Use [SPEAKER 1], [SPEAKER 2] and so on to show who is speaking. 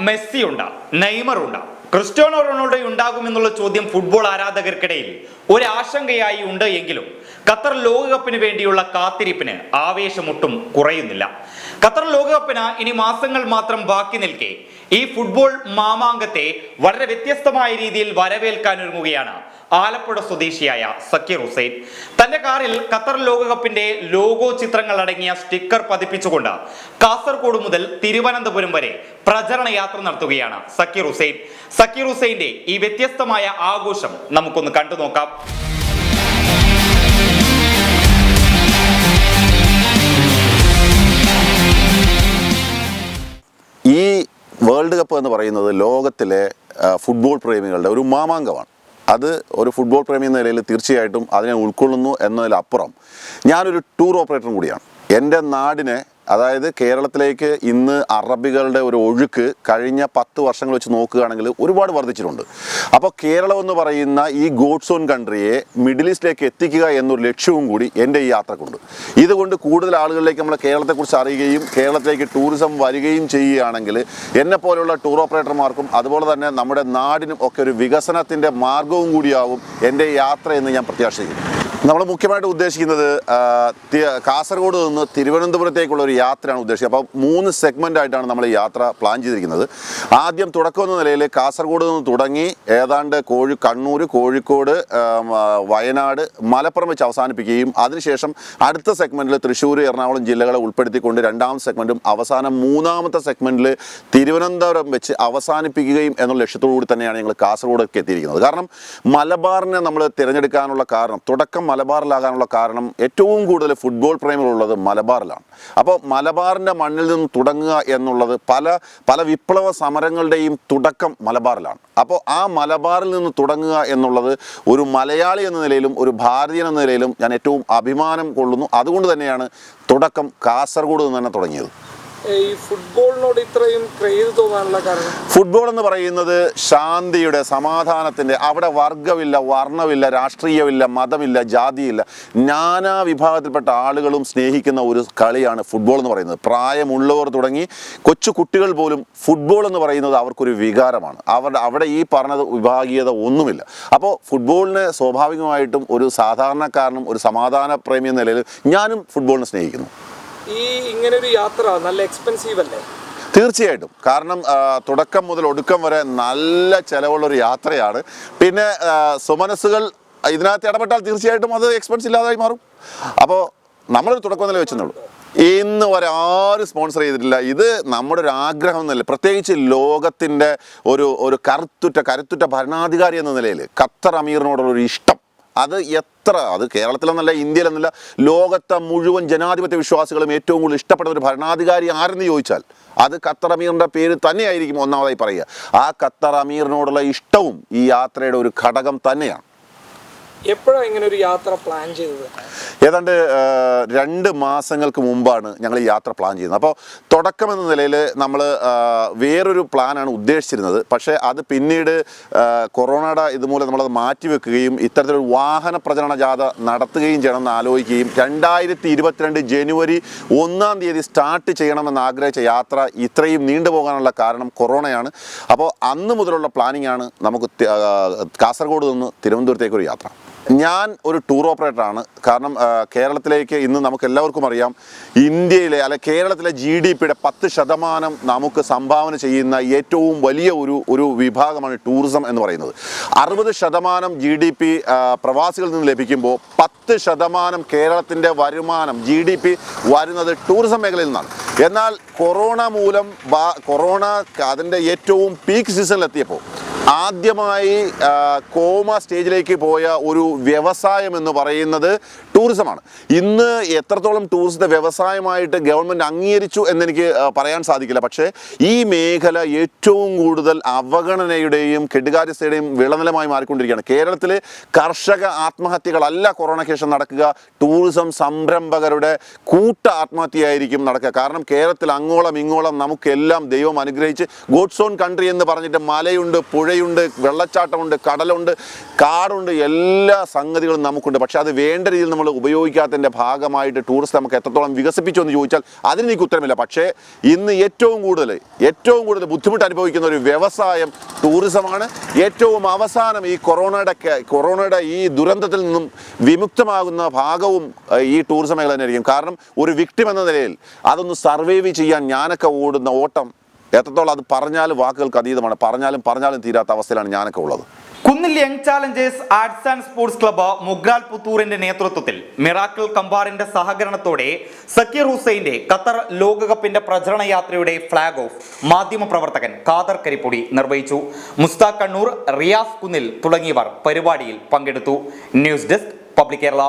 [SPEAKER 1] Messi ഉണ്ട് Neymar ഉണ്ട് Cristiano Ronaldo ഉണ്ടാകുമെന്നുള്ള ചോദ്യം ഫുട്ബോൾ ആരാധകർക്കിടയിൽ ഒരു ആശങ്കയായി ഉണ്ട് എങ്കിലും ഖത്തർ ലോകകപ്പിന് വേണ്ടിയുള്ള കാത്തിരിപ്പിന് ആവേശമൊട്ടും കുറയുന്നില്ല. ഖത്തർ ലോകകപ്പിന് ഇനി മാസങ്ങൾ മാത്രം ബാക്കി നിൽക്കെ. ഈ ഫുട്ബോൾ മാമാങ്കത്തെ വളരെ വ്യത്യസ്തമായ രീതിയിൽ വരവേൽക്കാൻ ഒരുങ്ങുകയാണ് ആലപ്പുഴ സ്വദേശിയായ സക്കീർ ഹുസൈൻ. തന്റെ കാറിൽ ഖത്തർ ലോകകപ്പിന്റെ ലോഗോ ചിത്രങ്ങൾ അടങ്ങിയ സ്റ്റിക്കർ പതിപ്പിച്ചുകൊണ്ട് കാസർഗോഡ് മുതൽ തിരുവനന്തപുരം വരെ പ്രചരണ യാത്ര നടത്തുകയാണ് സക്കീർ ഹുസൈൻ. സക്കീർ ഹുസൈന്റെ ഈ വ്യത്യസ്തമായ ആഘോഷം നമുക്കൊന്ന് കണ്ടു നോക്കാം
[SPEAKER 2] ഈ വേൾഡ് കപ്പ് എന്ന് പറയുന്നത് ലോകത്തിലെ ഫുട്ബോൾ പ്രേമികളുടെ ഒരു മാമാങ്കമാണ്. അത് ഒരു ഫുട്ബോൾ പ്രേമി എന്ന നിലയിൽ തീർച്ചയായിട്ടും അതിനെ ഉൾക്കൊള്ളുന്നു എന്നതിലപ്പുറം ഞാനൊരു ടൂർ ഓപ്പറേറ്ററും കൂടിയാണ്. എന്റെ നാടിനെ അതായത് കേരളത്തിലേക്ക് ഇന്ന് അറബികളുടെ ഒരു ഒഴുക്ക് കഴിഞ്ഞ പത്ത് വർഷങ്ങൾ വെച്ച് നോക്കുകയാണെങ്കിൽ ഒരുപാട് വർദ്ധിച്ചിട്ടുണ്ട്. അപ്പോൾ കേരളം എന്ന് പറയുന്ന ഈ ഗോഡ്സ് ഓൺ കൺട്രിയെ മിഡിൽ ഈസ്റ്റിലേക്ക് എത്തിക്കുക എന്നൊരു ലക്ഷ്യവും കൂടി എന്റെ ഈ യാത്രക്കുണ്ട്. ഇതുകൊണ്ട് കൂടുതൽ ആളുകളിലേക്ക് നമ്മൾ കേരളത്തെക്കുറിച്ച് അറിയുകയും കേരളത്തിലേക്ക് ടൂറിസം വരികയും ചെയ്യുകയാണെങ്കിൽ എന്നെ പോലെയുള്ള ടൂർ ഓപ്പറേറ്റർമാർക്കും അതുപോലെ തന്നെ നമ്മുടെ നാടിനും ഒക്കെ ഒരു വികസനത്തിന്റെ മാർഗവും കൂടിയാവും എന്റെ യാത്ര എന്ന് ഞാൻ പ്രത്യാശിക്കുന്നു. നമ്മൾ മുഖ്യമായിട്ട് ഉദ്ദേശിക്കുന്നത് കാസർഗോഡ് നിന്ന് തിരുവനന്തപുരത്തേക്കുള്ള ഒരു യാത്രയാണ് ഉദ്ദേശിക്കുക. അപ്പോൾ മൂന്ന് സെഗ്മെന്റ് ആയിട്ടാണ് നമ്മൾ ഈ യാത്ര പ്ലാൻ ചെയ്തിരിക്കുന്നത്. ആദ്യം തുടക്കം എന്ന നിലയിൽ കാസർഗോഡ് നിന്ന് തുടങ്ങി ഏതാണ്ട് കോഴി കണ്ണൂർ കോഴിക്കോട് വയനാട് മലപ്പുറം വെച്ച് അവസാനിപ്പിക്കുകയും അതിനുശേഷം അടുത്ത സെഗ്മെന്റിൽ തൃശ്ശൂർ എറണാകുളം ജില്ലകളെ ഉൾപ്പെടുത്തിക്കൊണ്ട് രണ്ടാമത്തെ സെഗ്മെന്റും അവസാനം മൂന്നാമത്തെ സെഗ്മെന്റിൽ തിരുവനന്തപുരം വെച്ച് അവസാനിപ്പിക്കുകയും എന്നുള്ള ലക്ഷ്യത്തോടു കൂടി തന്നെയാണ് ഞങ്ങൾ കാസർഗോഡൊക്കെ എത്തിയിരിക്കുന്നത്. കാരണം മലബാറിനെ നമ്മൾ തിരഞ്ഞെടുക്കാനുള്ള കാരണം തുടക്കം മലബാറിലാകാനുള്ള കാരണം ഏറ്റവും കൂടുതൽ ഫുട്ബോൾ പ്രേമികളുള്ളത് മലബാറിലാണ്. അപ്പോൾ മലബാറിന്റെ മണ്ണിൽ നിന്ന് തുടങ്ങുക എന്നുള്ളത് പല പല വിപ്ലവ സമരങ്ങളുടെയും തുടക്കം മലബാറിലാണ്. അപ്പോൾ ആ മലബാറിൽ നിന്ന് തുടങ്ങുക എന്നുള്ളത് ഒരു മലയാളി എന്ന നിലയിലും ഒരു ഭാരതീയൻ എന്ന നിലയിലും ഞാൻ ഏറ്റവും അഭിമാനം കൊള്ളുന്നു. അതുകൊണ്ട് തന്നെയാണ് തുടക്കം കാസർഗോഡ് നിന്ന് തന്നെ തുടങ്ങിയത്.
[SPEAKER 3] ഈ തോന്നാനുള്ള കാരണം?
[SPEAKER 2] ഫുട്ബോൾ എന്ന് പറയുന്നത് ശാന്തിയുടെ സമാധാനത്തിന്റെ അവിടെ വർഗമില്ല വർണമില്ല രാഷ്ട്രീയമില്ല മതമില്ല ജാതിയില്ല. നാനാ വിഭാഗത്തിൽപ്പെട്ട ആളുകളും സ്നേഹിക്കുന്ന ഒരു കളിയാണ് ഫുട്ബോൾ എന്ന് പറയുന്നത്. പ്രായമുള്ളവർ തുടങ്ങി കൊച്ചു കുട്ടികൾ പോലും ഫുട്ബോൾ എന്ന് പറയുന്നത് അവർക്കൊരു വികാരമാണ്. അവരുടെ അവിടെ ഈ പറഞ്ഞത് വിഭാഗീയത ഒന്നുമില്ല. അപ്പോൾ ഫുട്ബോളിനെ സ്വാഭാവികമായിട്ടും ഒരു സാധാരണക്കാരനും ഒരു സമാധാന പ്രേമി എന്ന നിലയിൽ ഞാനും ഫുട്ബോളിനെ സ്നേഹിക്കുന്നു.
[SPEAKER 3] ഈ ഇങ്ങനെ ഒരു യാത്ര നല്ല എക്സ്പെൻസീവ് അല്ലേ?
[SPEAKER 2] തീർച്ചയായിട്ടും. കാരണം തുടക്കം മുതൽ ഒടുക്കം വരെ നല്ല ചിലവുള്ള ഒരു യാത്രയാണ്. പിന്നെ സുമനസ്സുകൾ ഇതിനകത്ത് ഇടപെട്ടാൽ തീർച്ചയായിട്ടും അത് എക്സ്പെൻസ് ഇല്ലാതായി മാറും. അപ്പോൾ നമ്മളൊരു തുടക്കം നില വെച്ചെന്നുള്ളൂ. ഇന്ന് വരെ ആരും സ്പോൺസർ ചെയ്തിട്ടില്ല. ഇത് നമ്മുടെ ഒരു ആഗ്രഹം എന്നല്ല. പ്രത്യേകിച്ച് ലോകത്തിന്റെ ഒരു ഒരു കറുത്തുറ്റ കരുത്തുറ്റ ഭരണാധികാരി എന്ന നിലയിൽ ഖത്തർ അമീറിനോടുള്ള ഒരു ഇഷ്ടം. അത് എത്ര? അത് കേരളത്തിലെന്നല്ല ഇന്ത്യയിലെന്നല്ല ലോകത്തെ മുഴുവൻ ജനാധിപത്യ വിശ്വാസികളും ഏറ്റവും കൂടുതൽ ഇഷ്ടപ്പെട്ട ഒരു ഭരണാധികാരി ആരെന്ന് ചോദിച്ചാൽ അത് ഖത്തർ അമീറിന്റെ പേര് തന്നെയായിരിക്കും ഒന്നാമതായി പറയുക. ആ ഖത്തർ അമീറിനോടുള്ള ഇഷ്ടവും ഈ യാത്രയുടെ ഒരു ഘടകം തന്നെയാണ്.
[SPEAKER 3] എപ്പോഴാണ് ഇങ്ങനെ ഒരു യാത്ര പ്ലാൻ ചെയ്തത്?
[SPEAKER 2] ഏതാണ്ട് രണ്ട് മാസങ്ങൾക്ക് മുമ്പാണ് ഞങ്ങൾ യാത്ര പ്ലാൻ ചെയ്യുന്നത്. അപ്പോൾ തുടക്കം എന്ന നിലയിൽ നമ്മൾ വേറൊരു പ്ലാനാണ് ഉദ്ദേശിച്ചിരുന്നത്. പക്ഷേ അത് പിന്നീട് കൊറോണയുടെ ഇതുമൂലം നമ്മളത് മാറ്റിവെക്കുകയും ഇത്തരത്തിലൊരു വാഹന പ്രചരണ ജാഥ നടത്തുകയും ചെയ്യണമെന്ന് ആലോചിക്കുകയും രണ്ടായിരത്തി ഇരുപത്തിരണ്ട് ജനുവരി ഒന്നാം തീയതി സ്റ്റാർട്ട് ചെയ്യണമെന്ന് ആഗ്രഹിച്ച യാത്ര ഇത്രയും നീണ്ടുപോകാനുള്ള കാരണം കൊറോണയാണ്. അപ്പോൾ അന്ന് മുതലുള്ള പ്ലാനിംഗ് ആണ് നമുക്ക് കാസർഗോഡ് നിന്ന് തിരുവനന്തപുരത്തേക്കൊരു യാത്ര. ഞാൻ ഒരു ടൂർ ഓപ്പറേറ്ററാണ് കാരണം കേരളത്തിലേക്ക് ഇന്ന് നമുക്ക് എല്ലാവർക്കും അറിയാം ഇന്ത്യയിലെ അല്ലെ കേരളത്തിലെ ജി ഡി പിയുടെ പത്ത് ശതമാനം നമുക്ക് സംഭാവന ചെയ്യുന്ന ഏറ്റവും വലിയ ഒരു ഒരു വിഭാഗമാണ് ടൂറിസം എന്ന് പറയുന്നത്. അറുപത് ശതമാനം ജി ഡി പി പ്രവാസികളിൽ നിന്ന് ലഭിക്കുമ്പോൾ പത്ത് ശതമാനം കേരളത്തിന്റെ വരുമാനം ജി ഡി പി വരുന്നത് ടൂറിസം മേഖലയിൽ നിന്നാണ്. എന്നാൽ കൊറോണ മൂലം കൊറോണ അതിന്റെ ഏറ്റവും പീക്ക് സീസണിലെത്തിയപ്പോൾ ആദ്യമായി കോമ സ്റ്റേജിലേക്ക് പോയ ഒരു വ്യവസായം എന്ന് പറയുന്നത് ടൂറിസമാണ്. ഇന്ന് എത്രത്തോളം ടൂറിസത്തെ വ്യവസായമായിട്ട് ഗവൺമെന്റ് അംഗീകരിച്ചു എന്നെനിക്ക് പറയാൻ സാധിക്കില്ല. പക്ഷേ ഈ മേഖല ഏറ്റവും കൂടുതൽ അവഗണനയുടെയും കെടുകാര്യസ്ഥയുടെയും വിളനിലമായി മാറിക്കൊണ്ടിരിക്കുകയാണ്. കേരളത്തിലെ കർഷക ആത്മഹത്യകളല്ല കൊറോണയ്ക്ക് ശേഷം നടക്കുക. ടൂറിസം സംരംഭകരുടെ കൂട്ട ആത്മഹത്യയായിരിക്കും നടക്കുക. കാരണം കേരളത്തിൽ അങ്ങോളം ഇങ്ങോളം നമുക്കെല്ലാം ദൈവം അനുഗ്രഹിച്ച് ഗോഡ്സ് ഓൺ കൺട്രി എന്ന് പറഞ്ഞിട്ട് മലയുണ്ട് പുഴയുണ്ട് മലയുണ്ട് വെള്ളച്ചാട്ടമുണ്ട് കടലുണ്ട് കാടുണ്ട് എല്ലാ സംഗതികളും നമുക്കുണ്ട്. പക്ഷേ അത് വേണ്ട രീതിയിൽ നമ്മൾ ഉപയോഗിക്കാത്തതിന്റെ ഭാഗമായിട്ട് ടൂറിസ്റ്റ് നമുക്ക് എത്രത്തോളം വികസിപ്പിച്ചു എന്ന് ചോദിച്ചാൽ അതിന് എനിക്ക് ഉത്തരമില്ല. പക്ഷേ ഇന്ന് ഏറ്റവും കൂടുതൽ ഏറ്റവും കൂടുതൽ ബുദ്ധിമുട്ട് അനുഭവിക്കുന്ന ഒരു വ്യവസായം ടൂറിസമാണ് ഏറ്റവും അവസാനം ഈ കൊറോണയുടെ കൊറോണയുടെ ഈ ദുരന്തത്തിൽ നിന്നും വിമുക്തമാകുന്ന ഭാഗവും ഈ ടൂറിസം മേഖല തന്നെയായിരിക്കും. കാരണം ഒരു വിക്ടിം എന്ന നിലയിൽ അതൊന്ന് സർവൈവ് ചെയ്യാൻ ഞാനൊക്കെ ഓടുന്ന ഓട്ടം എത്രത്തോളം അത് പറഞ്ഞാലും വാക്കുകൾക്ക് അതീതമാണ്. പറഞ്ഞാലും പറഞ്ഞാലും തീരാത്ത അവസ്ഥയിലാണ് ഞാനൊക്കെ ഉള്ളത്.
[SPEAKER 1] കുന്നിൽ young challengers arts and sports club Mogral പുത്തൂറിന്റെ നേതൃത്വത്തിൽ മിറാക്കിൾ കമ്പാറിന്റെ സഹകരണത്തോടെ സക്കീർ ഹുസൈന്റെ ഖത്തർ ലോകകപ്പിന്റെ പ്രചരണ യാത്രയുടെ ഫ്ളാഗ് ഓഫ് മാധ്യമപ്രവർത്തകൻ ഖാദർ കരിപ്പൊടി നിർവഹിച്ചു. മുസ്താഖ് കണ്ണൂർ റിയാസ് കുന്നിൽ തുടങ്ങിയവർ പരിപാടിയിൽ പങ്കെടുത്തു. News desk public Kerala.